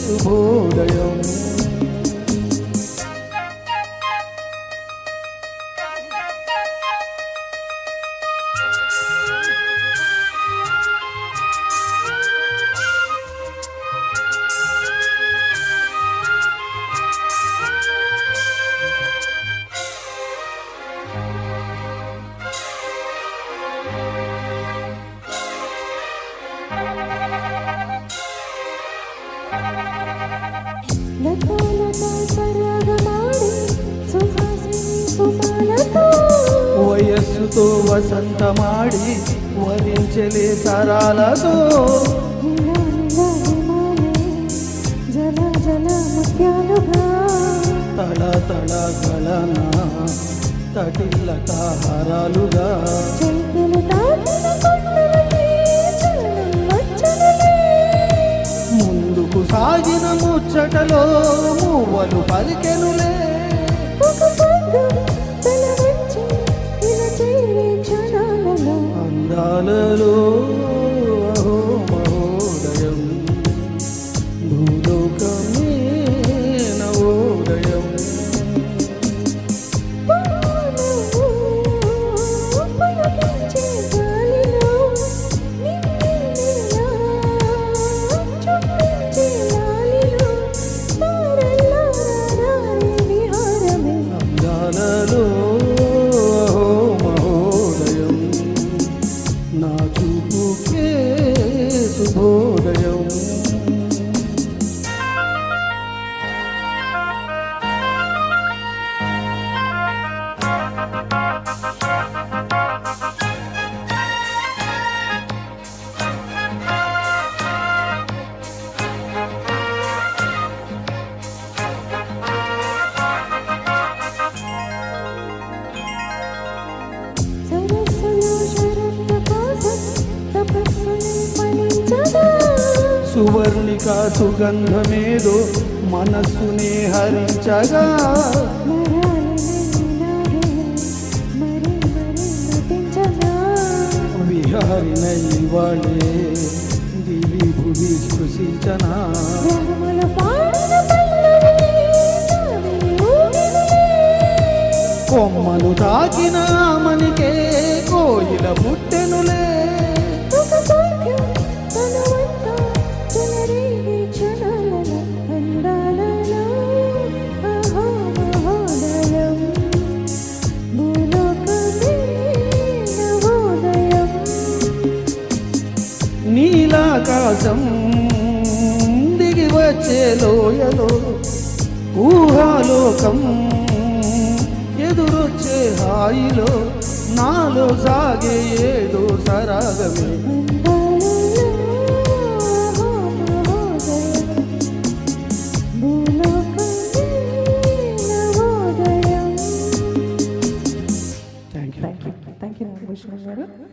శుభోదయం వయస్సుతో వసంత మాడి వరించలే సరాలతో. తల తల కళనా తటిల్లక హారాలుగా. చటలో మూవలు పలికెనులే. సువర్ణిక సుగంధమేదో మనస్సునే హరించగా. విహారిన ఇవాళే దివి భువి స్పృశించనా. కొమ్మలు తాకినా తాకినామనికే నీలాకాశం దిగి వచ్చే లోయలో ఊహాలోకం ఎదురొచ్చే హాయిలో నాలో సాగే ఏదో సరాగమే. Thank you thank you Ramakrishna garu.